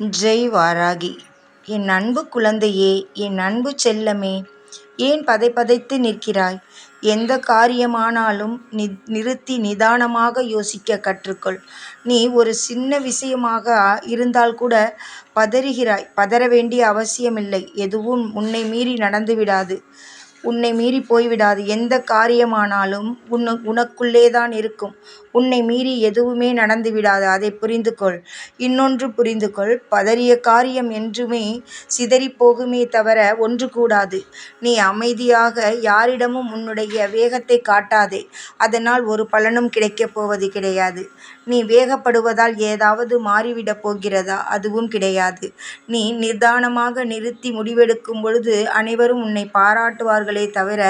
ஜெய் வாராகி என் அன்பு குழந்தையே என் அன்பு செல்லமே ஏன் பதைபதைத்து நிற்கிறாய்? எந்த காரியமானாலும் நி நிறுத்தி நிதானமாக யோசிக்க கற்றுக்கொள். நீ ஒரு சின்ன விஷயமாக இருந்தால் கூட பதறுகிறாய். பதற வேண்டிய அவசியமில்லை. எதுவும் உன்னை மீறி நடந்து விடாது உன்னை மீறி போய்விடாது. எந்த காரியமானாலும் உன்னு உனக்குள்ளே தான் இருக்கும். உன்னை மீறி எதுவுமே நடந்து விடாது. அதை புரிந்து கொள் இன்னொன்று புரிந்து கொள் பதறிய காரியம் என்றுமே சிதறி போகுமே தவிர ஒன்று கூடாது. நீ அமைதியாக யாரிடமும் உன்னுடைய வேகத்தை காட்டாதே. அதனால் ஒரு பலனும் கிடைக்கப் போவது கிடையாது. நீ வேகப்படுவதால் ஏதாவது மாறிவிடப் போகிறதா? அதுவும் கிடையாது. நீ நிதானமாக நிறுத்தி முடிவெடுக்கும் பொழுது அனைவரும் உன்னை பாராட்டுவார்களே தவிர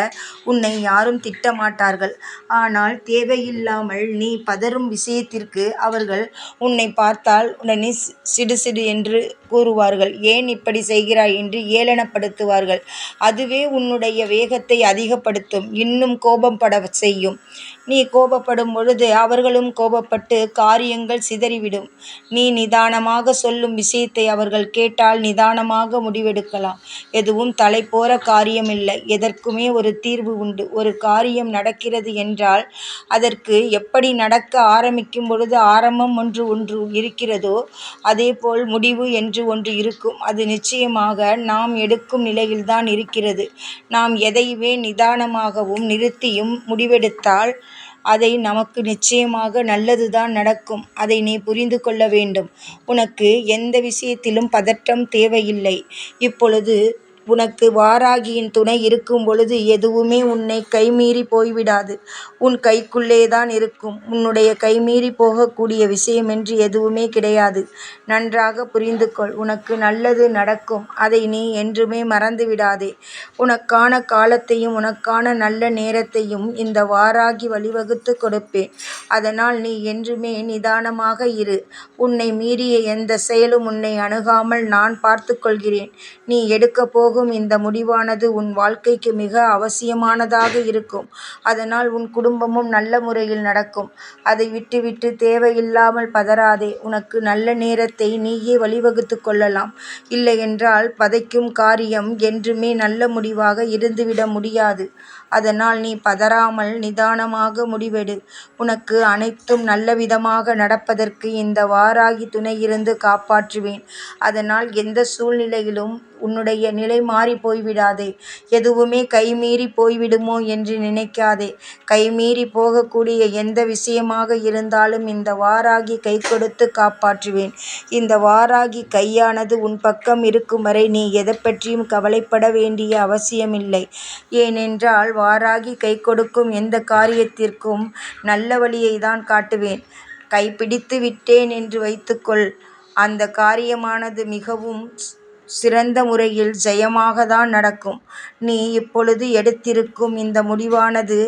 உன்னை யாரும் திட்டமாட்டார்கள். ஆனால் தேவையில்லாமல் நீ பதறும் விஷயத்திற்கு அவர்கள் உன்னை பார்த்தால் உடனே சிடுசிடு என்று கூறுவார்கள். ஏன் இப்படி செய்கிறாய்? என்று ஏளனப்படுத்துவார்கள். அதுவே உன்னுடைய வேகத்தை அதிகப்படுத்தும். இன்னும் கோபம் பட செய்யும். நீ கோபப்படும் பொழுது அவர்களும் கோபப்பட்டு காரியங்கள் சிதறிவிடும். நீ நிதானமாக சொல்லும் விஷயத்தை அவர்கள் கேட்டால் நிதானமாக முடிவெடுக்கலாம். எதுவும் தலை போற காரியமில்லை. எதற்குமே ஒரு தீர்வு உண்டு. ஒரு காரியம் நடக்கிறது என்றால் அதற்கு எப்படி நடக்க ஆரம்பிக்கும் பொழுது ஆரம்பம் ஒன்று ஒன்று இருக்கிறதோ அதேபோல் முடிவு என்று ஒன்று இருக்கும். அது நிச்சயமாக நாம் எடுக்கும் நிலையில்தான் இருக்கிறது. நாம் எதையுமே நிதானமாகவும் நிறுத்தியும் முடிவெடுத்தால் அதை நமக்கு நிச்சயமாக நல்லதுதான் நடக்கும். அதை நீ புரிந்து கொள்ள வேண்டும். உனக்கு எந்த விஷயத்திலும் பதட்டம் தேவையில்லை. இப்பொழுது உனக்கு வாராகியின் துணை இருக்கும் பொழுது எதுவுமே உன்னை கைமீறி போய்விடாது. உன் கைக்குள்ளே தான் இருக்கும். உன்னுடைய கைமீறி போகக்கூடிய விஷயம் என்று எதுவுமே கிடையாது. நன்றாக புரிந்து கொள் உனக்கு நல்லது நடக்கும். அதை நீ என்றுமே மறந்து விடாதே உனக்கான காலத்தையும் உனக்கான நல்ல நேரத்தையும் இந்த வாராகி வழிவகுத்து கொடுப்பேன். அதனால் நீ என்றுமே நிதானமாக இரு. உன்னை மீறிய எந்த செயலும் உன்னை அணுகாமல் நான் பார்த்து கொள்கிறேன். நீ எடுக்க போகும் இந்த முடிவானது உன் வாழ்க்கைக்கு மிக அவசியமானதாக இருக்கும். அதனால் உன் குடும்பமும் நல்ல முறையில் நடக்கும். அதை விட்டுவிட்டு தேவையில்லாமல் பதறாதே. உனக்கு நல்ல நேரத்தை நீயே வழிவகுத்து கொள்ளலாம். இல்லையென்றால் பதைக்கும் காரியம் என்றுமே நல்ல முடிவாக இருந்துவிட முடியாது. அதனால் நீ பதறாமல் நிதானமாக முடிவெடு. உனக்கு அனைத்தும் நல்லவிதமாக நடப்பதற்கு இந்த வாராகி துணையிருந்து காப்பாற்றுவேன். அதனால் எந்த சூழ்நிலையிலும் உன்னுடைய நிலை மாறி போய்விடாதே. எதுவுமே கைமீறி போய்விடுமோ என்று நினைக்காதே. கைமீறி போகக்கூடிய எந்த விஷயமாக இருந்தாலும் இந்த வாராகி கை கொடுத்து காப்பாற்றுவேன். இந்த வாராகி கையானது உன் பக்கம் இருக்கும் வரை நீ எதை பற்றியும் கவலைப்பட வேண்டிய அவசியமில்லை. ஏனென்றால் வாராகி கை கொடுக்கும் எந்த காரியத்திற்கும் நல்ல வழியை தான் காட்டுவேன். கைப்பிடித்து விட்டேன் என்று வைத்துக்கொள். அந்த காரியமானது மிகவும் சிறந்த முறையில் ஜெயமாக தான் நடக்கும். நீ இப்பொழுது எடுத்திருக்கும் இந்த முடிவானது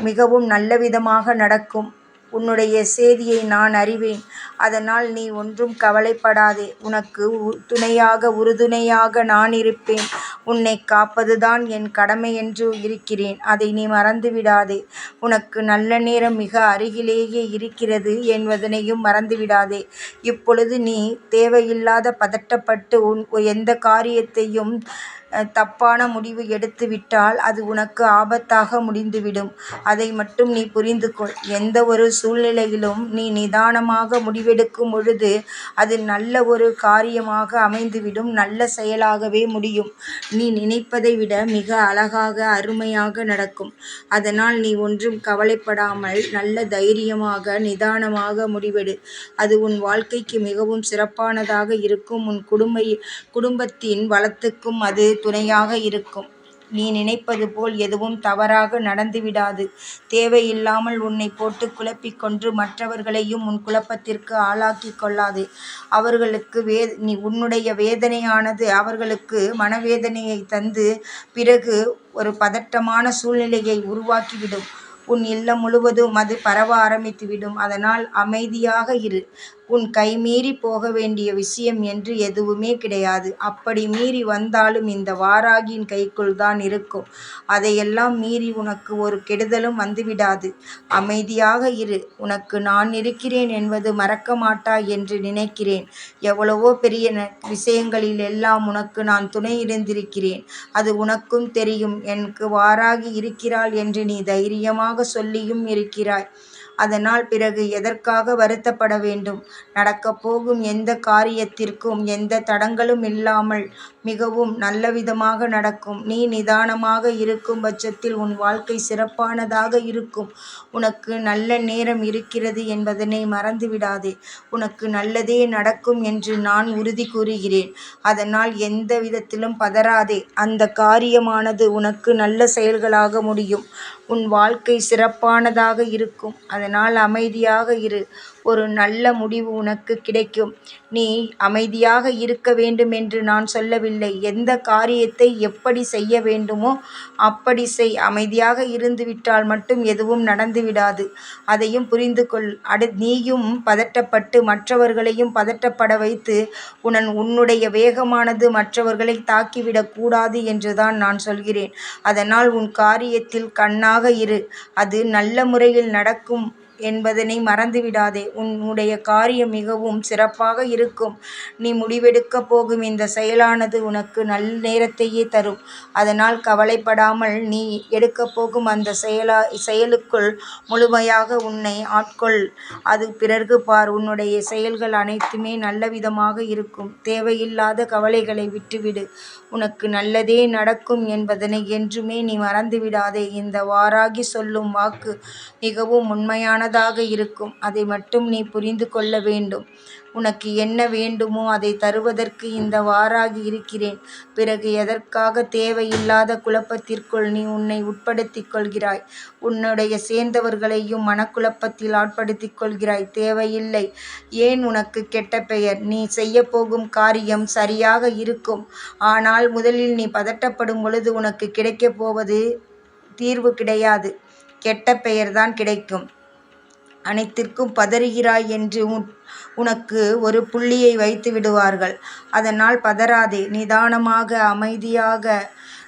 மிகவும் நல்ல விதமாக நடக்கும். உன்னுடைய சேதியை நான் அறிவேன். அதனால் நீ ஒன்றும் கவலைப்படாதே. உனக்கு துணையாக உறுதுணையாக நான் இருப்பேன். உன்னை காப்பதுதான் என் கடமை என்று இருக்கிறேன். அதை நீ மறந்துவிடாதே. உனக்கு நல்ல நேரம் மிக அருகிலேயே இருக்கிறது என்பதனையும் மறந்துவிடாதே. இப்பொழுது நீ தேவையில்லாத பதட்டப்பட்டு உன் எந்த காரியத்தையும் தப்பான முடிவு எடுத்துவிட்டால் அது உனக்கு ஆபத்தாக முடிந்துவிடும். அதை மட்டும் நீ புரிந்து கொள் எந்த ஒரு சூழ்நிலையிலும் நீ நிதானமாக முடிவெடுக்கும் பொழுது அது நல்ல ஒரு காரியமாக அமைந்துவிடும். நல்ல செயலாகவே முடியும். நீ நினைப்பதை விட மிக அழகாக அருமையாக நடக்கும். அதனால் நீ ஒன்றும் கவலைப்படாமல் நல்ல தைரியமாக நிதானமாக முடிவெடு. அது உன் வாழ்க்கைக்கு மிகவும் சிறப்பானதாக இருக்கும். உன் குடும்ப குடும்பத்தின் வளத்துக்கும் அது துணையாக இருக்கும். நீ நினைப்பது போல் எதுவும் தவறாக நடந்துவிடாது. தேவையில்லாமல் உன்னை போட்டு குழப்பிக் கொன்று மற்றவர்களையும் உன் குழப்பத்திற்கு ஆளாக்கிக் கொள்ளாதே. அவர்களுக்கு வே நீ உன்னுடைய வேதனையானது அவர்களுக்கு மனவேதனையை தந்து பிறகு ஒரு பதட்டமான சூழ்நிலையை உருவாக்கிவிடும். உன் இல்லம் முழுவதும் அது பரவ ஆரம்பித்துவிடும் அதனால் அமைதியாக இரு உன் கை மீறிப் போக வேண்டிய விஷயம் என்று எதுவுமே கிடையாது. அப்படி மீறி வந்தாலும் இந்த வாராகியின் கைக்குள் தான் இருக்கும். அதையெல்லாம் மீறி உனக்கு ஒரு கெடுதலும் வந்துவிடாது. அமைதியாக இரு. உனக்கு நான் இருக்கிறேன் என்பது மறக்க மாட்டாய் என்று நினைக்கிறேன். எவ்வளவோ பெரிய விஷயங்களில் எல்லாம் உனக்கு நான் துணை இருந்திருக்கிறேன். அது உனக்கும் தெரியும். எனக்கு வாராகி இருக்கிறாள் என்று நீ தைரியமாக சொல்லியும் இருக்கிறாய். அதனால் பிறகு எதற்காக வருத்தப்பட வேண்டும்? நடக்கப் போகும் எந்த காரியத்திற்கும் எந்த தடங்கலும் இல்லாமல் மிகவும் நல்லவிதமாக நடக்கும். நீ நிதானமாக இருக்கும் பட்சத்தில் உன் வாழ்க்கை சிறப்பானதாக இருக்கும். உனக்கு நல்ல நேரம் இருக்கிறது என்பதனை மறந்துவிடாதே. உனக்கு நல்லதே நடக்கும் என்று நான் உறுதி கூறுகிறேன். அதனால் எந்த விதத்திலும் பதறாதே. அந்த காரியமானது உனக்கு நல்ல செயல்களாக முடியும். உன் வாழ்க்கை சிறப்பானதாக இருக்கும். அதனால் அமைதியாக இரு. ஒரு நல்ல முடிவு உனக்கு கிடைக்கும். நீ அமைதியாக இருக்க வேண்டுமென்று நான் சொல்லவில்லை. எந்த காரியத்தை எப்படி செய்ய வேண்டுமோ அப்படி செய். அமைதியாக இருந்துவிட்டால் மட்டும் எதுவும் நடந்துவிடாது. அதையும் புரிந்து கொள். நீயும் பதட்டப்பட்டு மற்றவர்களையும் பதட்டப்பட வைத்து உனன் உன்னுடைய வேகமானது மற்றவர்களை தாக்கிவிடக் கூடாது என்றுதான் நான் சொல்கிறேன். அதனால் உன் காரியத்தில் கண்ணாக இரு. அது நல்ல முறையில் நடக்கும் என்பதனை மறந்துவிடாதே. உன்னுடைய காரியம் மிகவும் சிறப்பாக இருக்கும். நீ முடிவெடுக்கப் போகும் இந்த செயலானது உனக்கு நல் நேரத்தையே தரும். அதனால் கவலைப்படாமல் நீ எடுக்கப் போகும் செயலா செயலுக்குள் முழுமையாக உன்னை ஆட்கொள். அது பிறகு பார் உன்னுடைய செயல்கள் அனைத்துமே நல்லவிதமாக இருக்கும். தேவையில்லாத கவலைகளை விட்டுவிடு. உனக்கு நல்லதே நடக்கும் என்பதனை என்றுமே நீ மறந்துவிடாதே. இந்த வாராகி சொல்லும் வாக்கு மிகவும் உண்மையான மனதாக இருக்கும். அதை மட்டும் நீ புரிந்து கொள்ள வேண்டும். உனக்கு என்ன வேண்டுமோ அதை தருவதற்கு இந்த வாராகி இருக்கிறேன். பிறகு எதற்காக தேவையில்லாத குழப்பத்திற்குள் நீ உன்னை உட்படுத்திக் கொள்கிறாய்? உன்னுடைய சேர்ந்தவர்களையும் மனக்குழப்பத்தில் ஆட்படுத்திக் கொள்கிறாய். தேவையில்லை. ஏன் உனக்கு கெட்ட பெயர்? நீ செய்யப் போகும் காரியம் சரியாக இருக்கும். ஆனால் முதலில் நீ பதட்டப்படும் பொழுது உனக்கு கிடைக்கப் போவது தீர்வு கிடையாது. கெட்ட பெயர்தான் கிடைக்கும். அனைத்திற்கும் பதறுகிறாய் என்று உனக்கு ஒரு புள்ளியை வைத்து விடுவார்கள் அதனால் பதறாதே. நிதானமாக அமைதியாக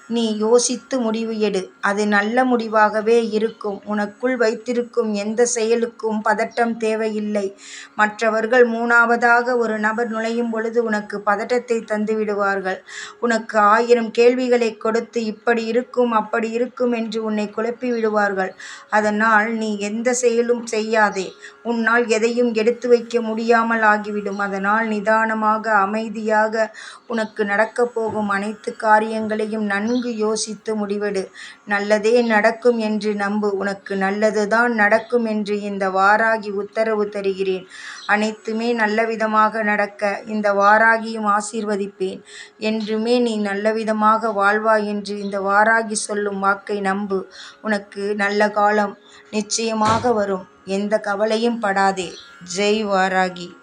நீ யோசித்து முடிவு எடு. அது நல்ல முடிவாகவே இருக்கும். உனக்குள் வைத்திருக்கும் எந்த செயலுக்கும் பதட்டம் தேவையில்லை. மற்றவர்கள் மூணாவதாக ஒரு நபர் நுழையும் பொழுது உனக்கு பதட்டத்தை தந்துவிடுவார்கள். உனக்கு ஆயிரம் கேள்விகளை கொடுத்து இப்படி இருக்கும் அப்படி இருக்கும் என்று உன்னை குழப்பி விடுவார்கள். அதனால் நீ எந்த செயலும் செய்யாதே. உன்னால் எதையும் எடுத்து வைக்க முடியாமல் ஆகிவிடும். அதனால் நிதானமாக அமைதியாக உனக்கு நடக்கப் போகும் அனைத்து காரியங்களையும் நன்கு யோசித்து முடிவெடு. நல்லதே நடக்கும் என்று நம்பு. உனக்கு நல்லதுதான் நடக்கும் என்று இந்த வாராகி உத்தரவு தருகிறேன். அனைத்துமே நல்லவிதமாக நடக்க இந்த வாராகியும் ஆசீர்வதிப்பேன். என்றுமே நீ நல்லவிதமாக வாழ்வாய் என்று இந்த வாராகி சொல்லும் வாக்கை நம்பு. உனக்கு நல்ல காலம் நிச்சயமாக வரும். எந்த கவலையும் படாதே. ஜெய் வாராகி.